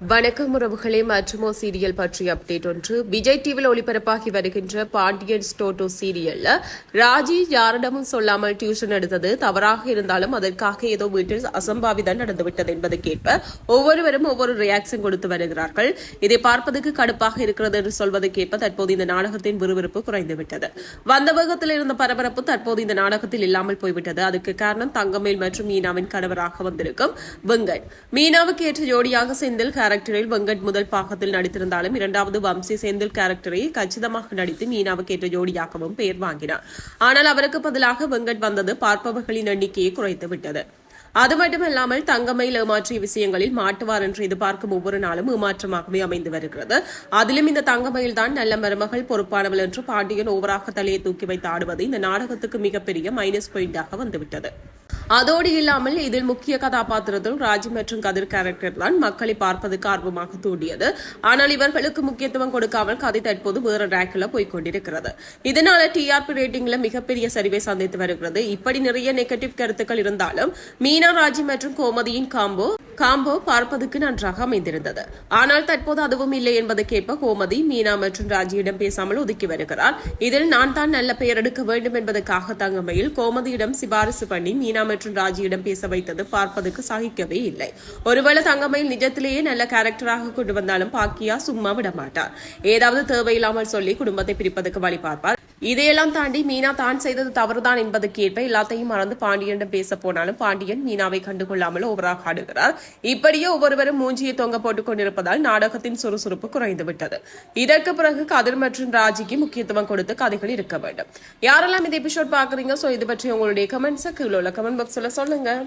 வணக்கம் உறவுகளே மற்றுமோ சீரியல் பற்றிய அப்டேட் ஒன்று. விஜய் டிவியில் ஒளிபரப்பாகி வருகின்ற பாண்டியன் ஸ்டோட்டோ சீரியல்ல ராஜி யாரிடமும் சொல்லாமல் டியூஷன் எடுத்தது தவறாக இருந்தாலும் அதற்காக ஏதோ வீட்டில் அசம்பாவிதம் நடந்துவிட்டது என்பதை கேட்ப ஒவ்வொருவரும் ஒவ்வொரு ரியாக்ஷன் கொடுத்து வருகிறார்கள். இதை பார்ப்பதற்கு கடுப்பாக இருக்கிறது என்று சொல்வதை கேட்ப தற்போது இந்த நாடகத்தின் விறுவிறுப்பு குறைந்துவிட்டது. வந்த வேகத்தில் இருந்த பரபரப்பு தற்போது இந்த நாடகத்தில் இல்லாமல் போய்விட்டது. அதுக்கு காரணம் தங்கமேல் மற்றும் மீனாவின் கணவராக வந்திருக்கும் வெங்கட். மீனாவுக்கு ஏற்ற ஜோடியாக செந்தில் கேரக்டரில் வெங்கட் முதல் பாகத்தில் நடித்திருந்தாலும் இரண்டாவது வம்சி செந்தில் கேரக்டரை கச்சிதமாக நடித்து மீனாவுக்கு ஏற்ற ஜோடியாகவும் பெயர் வாங்கினார். ஆனால் அவருக்கு பதிலாக வெங்கட் வந்தது பார்ப்பவர்களின் எண்ணிக்கையை குறைத்து விட்டது. அது மட்டுமல்லாமல் தங்கமையில் ஏமாற்றிய விஷயங்களில் மாட்டுவார் என்று எதிர்பார்க்கும் ஒவ்வொரு நாளும் ஏமாற்றமாகவே அமைந்து வருகிறது. அதிலும் இந்த தங்கமையில் தான் நல்ல மருமகள் பொறுப்பானவள் என்று பாண்டியன் ஓவராக தலையை தூக்கி வைத்து ஆடுவது இந்த நாடகத்துக்கு மிகப்பெரிய மைனஸ் பாயிண்டாக வந்துவிட்டது. அதோடு இல்லாமல் இதில் முக்கிய கதாபாத்திரத்தில் ராஜ் மற்றும் கதிர் கேரக்டர் தான் மக்களை பார்ப்பதற்கு ஆர்வமாக தூண்டியது ஆனால் இவர்களுக்கு முக்கியத்துவம் கொடுக்காமல் கதை தற்போது வேறு ரேக்கில் போய்கொண்டிருக்கிறது. இதனால டிஆர்பி ரேட்டிங்ல மிகப்பெரிய சரிவை சந்தித்து வருகிறது. இப்படி நிறைய நெகட்டிவ் கருத்துக்கள் இருந்தாலும் மீனா ராஜி மற்றும் கோமதியின் காம்போ காம்போ பார்ப்பதற்கு நன்றாக அமைந்திருந்தது. ஆனால் தற்போது அதுவும் இல்லை என்பதற்கேற்ப கோமதி மீனா மற்றும் ராஜியிடம் பேசாமல் ஒதுக்கி வருகிறார் இதில் நான் தான் நல்ல பெயர் எடுக்க வேண்டும் என்பதற்காக தங்கமையில் கோமதியிடம் சிபாரிசு பண்ணி மீனா மற்றும் ராஜியிடம் பேச வைத்தது பார்ப்பதற்கு சகிக்கவே இல்லை. ஒருவேளை தங்கமையில் நிஜத்திலேயே நல்ல கேரக்டராக கொண்டு வந்தாலும் பாக்கியா சும்மா விட மாட்டார் ஏதாவது தேவையில்லாமல் சொல்லி குடும்பத்தை பிரிப்பதற்கு வழி பார்ப்பார். இதையெல்லாம் தாண்டி மீனா தான் செய்தது தவறுதான் என்பதற்கு ஏற்ப எல்லாத்தையும் மறந்து பாண்டியனிடம் பேச போனாலும் பாண்டியன் மீனாவை கண்டுகொள்ளாமல் ஓவராக ஆடுகிறார். இப்படியே ஒவ்வொருவரும் மூஞ்சியை தொங்க போட்டுக் கொண்டிருப்பதால் நாடகத்தின் சுறுசுறுப்பு குறைந்துவிட்டது. இதற்கு பிறகு கதிர் மற்றும் ராஜிக்கு முக்கியத்துவம் கொடுத்து கதைகள் இருக்க வேண்டும். யாரெல்லாம் இந்த எபிசோட் பாக்குறீங்க சோ இது பற்றி உங்களுடைய கமெண்ட்ஸை கீழே உள்ள கமெண்ட் பாக்ஸ்ல சொல்லுங்க.